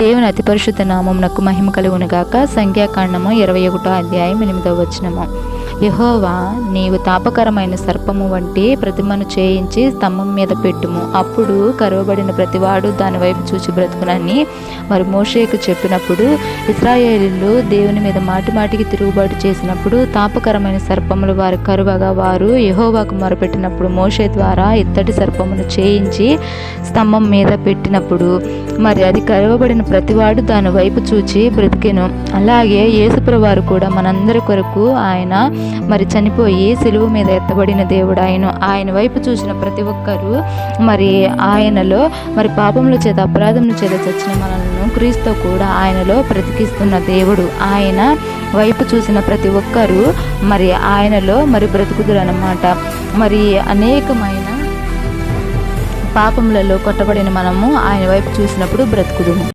దేవుని అతి పరిశుద్ధ నామమునకు మహిమ కలుగునుగాక సంఖ్యాకాండము ఇరవై ఒకటో అధ్యాయం ఎనిమిదవ వచనము. యహోవా నీవు తాపకరమైన సర్పము వంటి ప్రతిమను చేయించి స్తంభం మీద పెట్టుము. అప్పుడు కరువబడిన ప్రతివాడు దాని వైపు చూచి బ్రతుకునని మరి మోషేకు చెప్పినప్పుడు ఇస్రాయేలీలు దేవుని మీద మాటి మాటికి తిరుగుబాటు చేసినప్పుడు తాపకరమైన సర్పములు వారి కరువగా వారు యహోవాకు మొరపెట్టినప్పుడు మోషే ద్వారా ఇత్తడి సర్పమును చేయించి స్తంభం మీద పెట్టినప్పుడు మరి అది కరవబడిన ప్రతివాడు దాని వైపు చూచి బ్రతికెను. అలాగే యేసుప్రవారు కూడా మనందరి కొరకు ఆయన మరి చనిపోయి సిలువ మీద ఎత్తబడిన దేవుడు ఆయన ఆయన వైపు చూసిన ప్రతి ఒక్కరూ మరి ఆయనలో మరి పాపముల చేత అపరాధముల చేత చచ్చిన మనలను క్రీస్తు కూడా ఆయనలో బ్రతికిస్తున్న దేవుడు. ఆయన వైపు చూసిన ప్రతి ఒక్కరూ మరి ఆయనలో మరి బ్రతుకుదురు అన్నమాట మరి అనేకమైన పాపములలో కొట్టబడిన మనము ఆయన వైపు చూసినప్పుడు బ్రతుకుదుము.